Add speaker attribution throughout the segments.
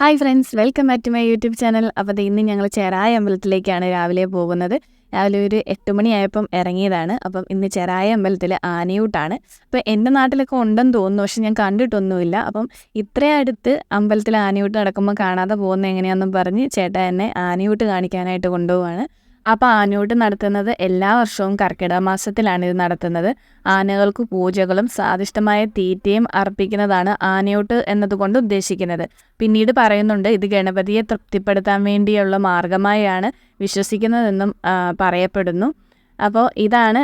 Speaker 1: Hi friends welcome back to my YouTube channel അപ്പോൾ ഇന്ന് ഞങ്ങൾ ചെറായ അമ്പലത്തിലേക്കാണ് രാവിലെ പോകുന്നത്. രാവിലെ ഒരു എട്ട് മണിയായപ്പം ഇറങ്ങിയതാണ്. അപ്പം ഇന്ന് ചെറായ അമ്പലത്തിൽ ആനയൂട്ടാണ്. അപ്പോൾ എന്റെ നാട്ടിലൊക്കെ ഉണ്ടെന്ന് തോന്നുന്നു പക്ഷെ ഞാൻ കണ്ടിട്ടൊന്നുമില്ല. അപ്പം ഇത്രയും അടുത്ത് അമ്പലത്തിൽ ആനയൂട്ട് നടക്കുമ്പോൾ കാണാതെ പോകുന്ന എങ്ങനെയാണെന്നും പറഞ്ഞ് ചേട്ടാ എന്നെ ആനയൂട്ട് കാണിക്കാനായിട്ട് കൊണ്ടുപോവാണ്. അപ്പോൾ ആനയോട്ട് നടത്തുന്നത് എല്ലാ വർഷവും കർക്കിടക മാസത്തിലാണ് ഇത് നടത്തുന്നത്. ആനകൾക്ക് പൂജകളും സ്വാദിഷ്ടമായ തീറ്റയും അർപ്പിക്കുന്നതാണ് ആനയോട്ട് എന്നതുകൊണ്ട് ഉദ്ദേശിക്കുന്നത്. പിന്നീട് പറയുന്നുണ്ട് ഇത് ഗണപതിയെ തൃപ്തിപ്പെടുത്താൻ വേണ്ടിയുള്ള മാർഗമായാണ് വിശ്വസിക്കുന്നതെന്നും പറയപ്പെടുന്നു. അപ്പോൾ ഇതാണ്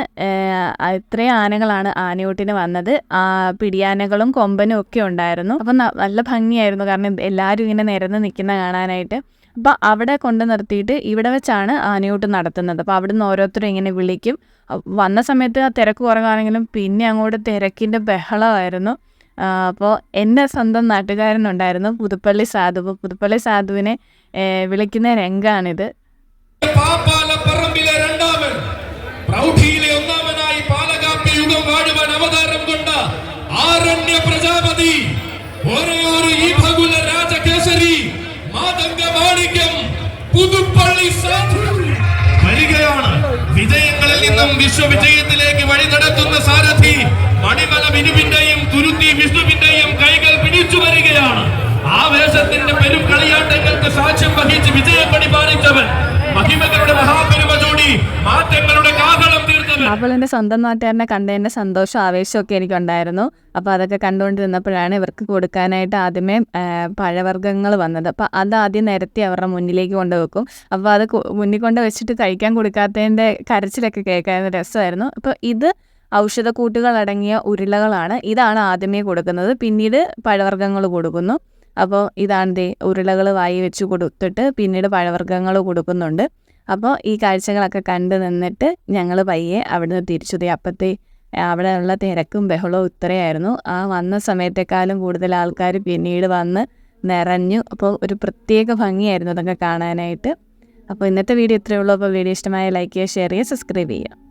Speaker 1: ഇത്രയും ആനകളാണ് ആനയൂട്ടിന് വന്നത്. പിടിയാനകളും കൊമ്പനും ഒക്കെ ഉണ്ടായിരുന്നു. അപ്പം നല്ല ഭംഗിയായിരുന്നു. കാരണം എല്ലാവരും ഇങ്ങനെ നിരന്ന് നിൽക്കുന്ന കാണാനായിട്ട്. അപ്പോൾ അവിടെ കൊണ്ട് നിർത്തിയിട്ട് ഇവിടെ വെച്ചാണ് ആനയൂട്ട് നടത്തുന്നത്. അപ്പോൾ അവിടുന്ന് ഓരോരുത്തരും ഇങ്ങനെ വിളിക്കും. വന്ന സമയത്ത് ആ തിരക്ക് കുറവാണെങ്കിലും പിന്നെ അങ്ങോട്ട് തിരക്കിന്റെ ബഹളമായിരുന്നു. അപ്പോൾ എന്റെ സ്വന്തം നാട്ടുകാരനുണ്ടായിരുന്നു പുതുപ്പള്ളി സാധു. അപ്പോൾ പുതുപ്പള്ളി സാധുവിനെ വിളിക്കുന്ന രംഗാണിത്.
Speaker 2: യുഗം അവതാരം ആരണ്യ ഈ ഭഗുല രാജകേസരി. മാതംഗ മാണിക്യം പുതുപ്പള്ളി സാധു. വരികയാണ്. വിജയങ്ങളിൽ നിന്നും വിശ്വവിജയത്തിലേക്ക് വഴി നടത്തുന്ന സാരഥി മണിമല വിനുവിന്റെയും തുരുത്തി വിഷ്ണുവിന്റെയും കൈകൾ പിടിച്ചു വരികയാണ്. ആവേശത്തിന്റെ പെരും കളിയാട്ടങ്ങൾക്ക് സാക്ഷ്യം വഹിച്ച് വിജയപ്പണി പാലിച്ചവൻ മഹിമകളുടെ മഹാപെരുമ ചൂടി മാറ്റങ്ങളുടെ
Speaker 1: അപ്പോൾ എന്റെ സ്വന്തം നാട്ടുകാരനെ കണ്ടതിന്റെ സന്തോഷം ആവേശമൊക്കെ എനിക്കുണ്ടായിരുന്നു. അപ്പോൾ അതൊക്കെ കണ്ടുകൊണ്ടിരുന്നപ്പോഴാണ് ഇവർക്ക് കൊടുക്കാനായിട്ട് ആദ്യമേ പഴവർഗങ്ങൾ വന്നത്. അപ്പോൾ അത് ആദ്യം നിരത്തി അവരുടെ മുന്നിലേക്ക് കൊണ്ടുവെക്കും. അപ്പൊ അപ്പോൾ അത് മുന്നിൽ കൊണ്ട് വെച്ചിട്ട് കഴിക്കാൻ കൊടുക്കാത്തതിന്റെ കരച്ചിലൊക്കെ കേൾക്കാൻ രസമായിരുന്നു. അപ്പോൾ ഇത് ഔഷധക്കൂട്ടുകൾ അടങ്ങിയ ഉരുളകളാണ്. ഇതാണ് ആദ്യമേ കൊടുക്കുന്നത്. പിന്നീട് പഴവർഗങ്ങൾ കൊടുക്കുന്നു. അപ്പോൾ ഇതാണ് ഉരുളകൾ വായി വെച്ച് കൊടുത്തിട്ട് പിന്നീട് പഴവർഗങ്ങൾ കൊടുക്കുന്നുണ്ട്. അപ്പോൾ ഈ കാഴ്ചകളൊക്കെ കണ്ട് നിന്നിട്ട് ഞങ്ങൾ പയ്യെ അവിടുന്ന് തിരിച്ചു ദേ. അപ്പത്തെ അവിടെ ഉള്ള തിരക്കും ബഹളവും ഇത്രയായിരുന്നു. ആ വന്ന സമയത്തെക്കാളും കൂടുതൽ ആൾക്കാർ പിന്നീട് വന്ന് നിറഞ്ഞു. അപ്പോൾ ഒരു പ്രത്യേക ഭംഗിയായിരുന്നു അതൊക്കെ കാണാനായിട്ട്. അപ്പോൾ ഇന്നത്തെ വീഡിയോ ഇത്രയേ ഉള്ളൂ. അപ്പോൾ വീഡിയോ ഇഷ്ടമായ ലൈക്ക് ചെയ്യുക ഷെയർ ചെയ്യുക സബ്സ്ക്രൈബ് ചെയ്യുക.